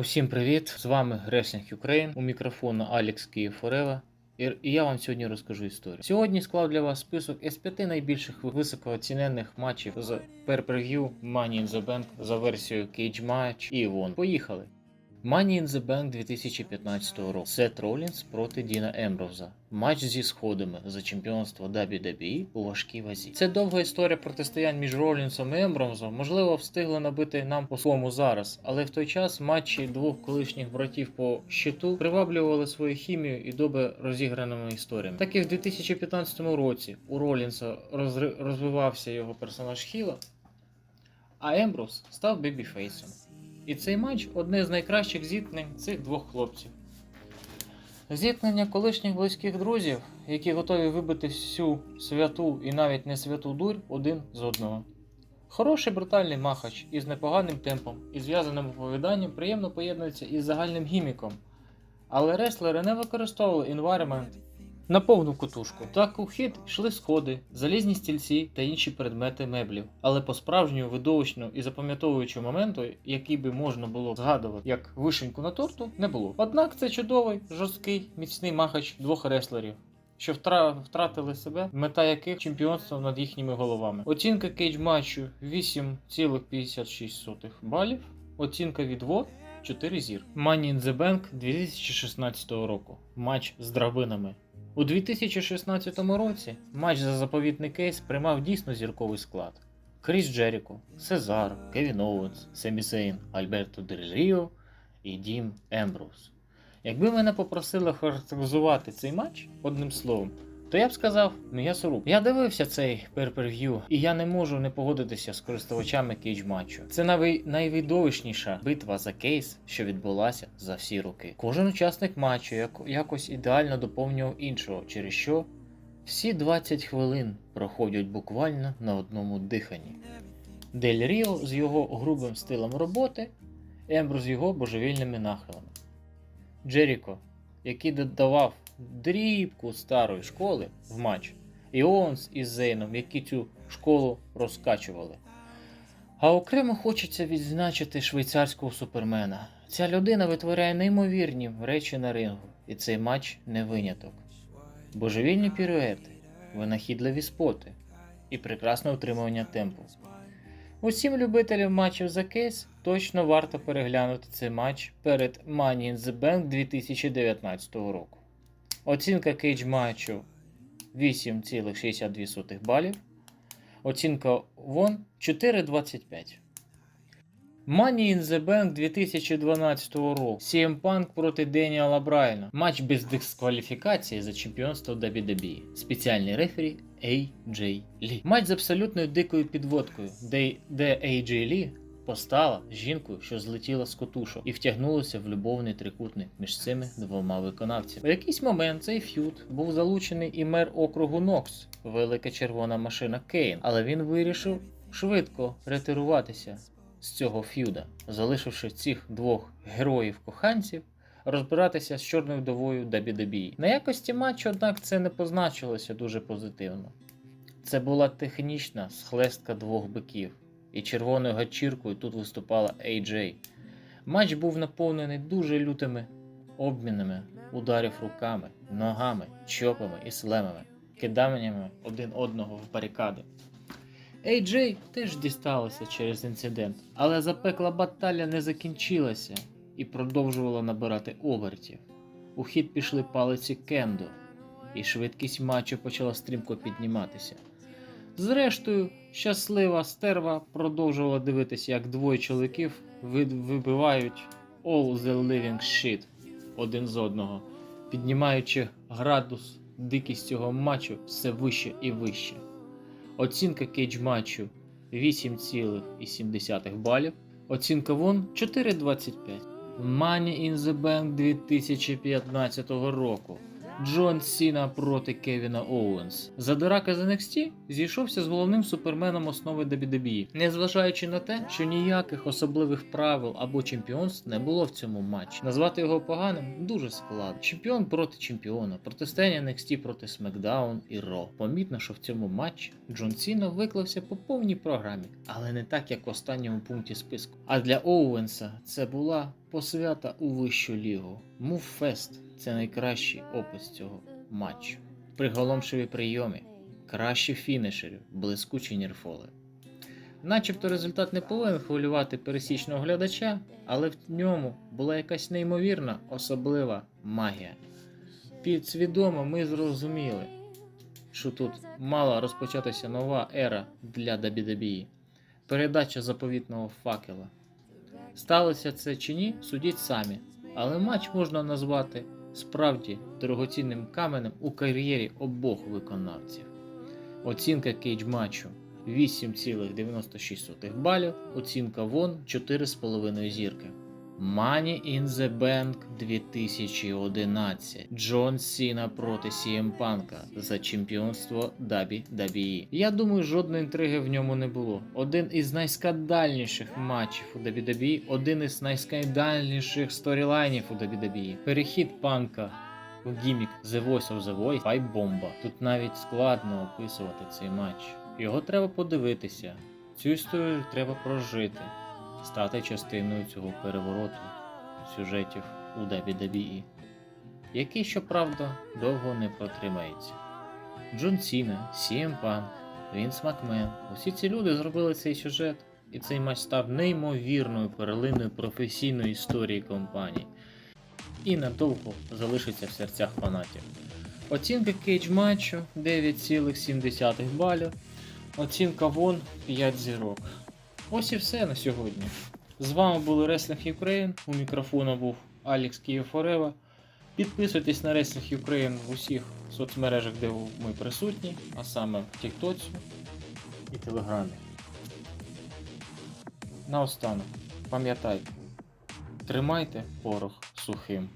Усім привіт! З вами Wrestling Ukraine, у мікрофону Алекс Київ Форева. І я вам сьогодні розкажу історію. Сьогодні склав для вас список із п'яти найбільших високооцінених матчів з per-per-view Money in the Bank за версією Cage Match і вон. Поїхали! Money in the Bank 2015 року. Сет Ролінс проти Діна Емброуза. Матч зі сходами за чемпіонство WWE у важкій вазі. Це довга історія протистоянь між Ролінсом і Емброузом. Можливо, встигли набити нам по своєму зараз, але в той час матчі двох колишніх братів по щиту приваблювали свою хімію і добре розіграними історіями. Так і в 2015 році у Ролінса розвивався його персонаж Хіла, а Емброуз став бебіфейсом. І цей матч одне з найкращих зіткнень цих двох хлопців. Зіткнення колишніх близьких друзів, які готові вибити всю святу і навіть не святу дурь один з одного. Хороший брутальний махач із непоганим темпом і зв'язаним оповіданням приємно поєднується із загальним гіміком. Але реслери не використовували інвайремент на повну кутушку. Так у хід йшли сходи, залізні стільці та інші предмети меблів. Але по справжньому видовищну і запам'ятовуючому моменту, який би можна було згадувати як вишеньку на торту, не було. Однак це чудовий, жорсткий, міцний махач двох реслерів. Що втра- втратили себе, мета яких чемпіонство над їхніми головами. Оцінка кейдж матчу 8,56 балів. Оцінка від ВО 4 зір. Money in the Bank 2016 року. Матч з драбинами. У 2016 році матч за заповітний кейс приймав дійсно зірковий склад. Кріс Джеріко, Сезар, Кевін Оуенс, Семі Зейн, Альберто Дель і Дім Ембрус. Якби мене попросили характеризувати цей матч одним словом, то я б сказав м'ясоруб. Я дивився цей перперв'ю, і я не можу не погодитися з користувачами кейдж матчу. Це навіть найвидовищніша битва за кейс, що відбулася за всі роки. Кожен учасник матчу як- якось ідеально доповнював іншого, через що всі 20 хвилин проходять буквально на одному диханні. Дель Ріо з його грубим стилем роботи, Ембро з його божевільними нахилами. Джеріко, який додавав дрібку старої школи в матч, і Оуенс із Зейном, які цю школу розкачували. А окремо хочеться відзначити швейцарського супермена. Ця людина витворяє неймовірні речі на рингу, і цей матч не виняток. Божевільні піруети, винахідливі споти і прекрасне утримування темпу. Усім любителям матчів за кейс точно варто переглянути цей матч перед Money in the Bank 2019 року. Оцінка кейдж матчу 8,62 балів. Оцінка вон 4,25. Money in the Bank 2012 року. CM Punk проти Деніала Брайана. Матч без дискваліфікації за чемпіонство WWE. Спеціальний рефері AJ Lee. Матч з абсолютною дикою підводкою, де, AJ Lee постала жінкою, що злетіла з котушок і втягнулася в любовний трикутник між цими двома виконавцями. У якийсь момент цей ф'юд був залучений і мер округу Нокс, велика червона машина Кейн, але він вирішив швидко ретируватися з цього ф'юда, залишивши цих двох героїв-коханців розбиратися з чорною вдовою WWE. На якості матчу, однак, це не позначилося дуже позитивно. Це була технічна схлестка двох биків, і червоною гачіркою тут виступала AJ. Матч був наповнений дуже лютими обмінами ударів руками, ногами, чопами і слемами, киданнями один одного в барикади. AJ теж дісталося через інцидент, але запекла баталя не закінчилася і продовжувала набирати обертів. У хід пішли палиці Кендо, і швидкість матчу почала стрімко підніматися. Зрештою, щаслива стерва продовжувала дивитися, як двоє чоловіків вибивають all the living shit один з одного, піднімаючи градус дикість цього матчу все вище і вище. Оцінка кейдж матчу 8,7 балів. Оцінка вон 4,25. Money in the Bank 2015 року. Джон Сіна проти Кевіна Оуенс. Задирака з NXT зійшовся з головним суперменом основи WWE, незважаючи на те, що ніяких особливих правил або чемпіонств не було в цьому матчі. Назвати його поганим дуже складно. Чемпіон проти чемпіона, протистояння NXT проти SmackDown і Raw. Помітно, що в цьому матчі Джон Сіна виклався по повній програмі, але не так, як в останньому пункті списку. А для Оуенса це була посвята у вищу лігу. Мувфест це найкращий опис цього матчу. Приголомшиві прийоми, кращі фінішери, блискучі нірфоли. Начебто результат не повинен хвилювати пересічного глядача, але в ньому була якась неймовірна особлива магія. Підсвідомо ми зрозуміли, що тут мала розпочатися нова ера для WWE. Передача заповітного факела. Сталося це чи ні, судіть самі. Але матч можна назвати справді дорогоцінним каменем у кар'єрі обох виконавців. Оцінка кейдж матчу 8,96 балів, оцінка вон 4,5 зірки. Money in the Bank 2011. Джон Сіна проти CM Панка за чемпіонство WWE. Я думаю, жодної інтриги в ньому не було. Один із найскандальніших матчів у WWE, один із найскандальніших сторілайнів у WWE. Перехід панка в гімік The Voice of the Voice Fight бомба. Тут навіть складно описувати цей матч. Його треба подивитися. Цю історію треба прожити стати частиною цього перевороту сюжетів у WWE, який, щоправда, довго не протримається. Джон Сіна, Сієм Панк, Вінс Макмен усі ці люди зробили цей сюжет, і цей матч став неймовірною перлиною професійної історії компанії і надовго залишиться в серцях фанатів. Оцінка кейдж матчу 9,7 балів. Оцінка вон 5 зірок. Ось і все на сьогодні. З вами були Wrestling Ukraine. У мікрофона був Алекс Києфорева. Підписуйтесь на Wrestling Ukraine в усіх соцмережах, де ми присутні, а саме в Тіктоці і Телеграмі. Наостанок, пам'ятайте, тримайте порох сухим.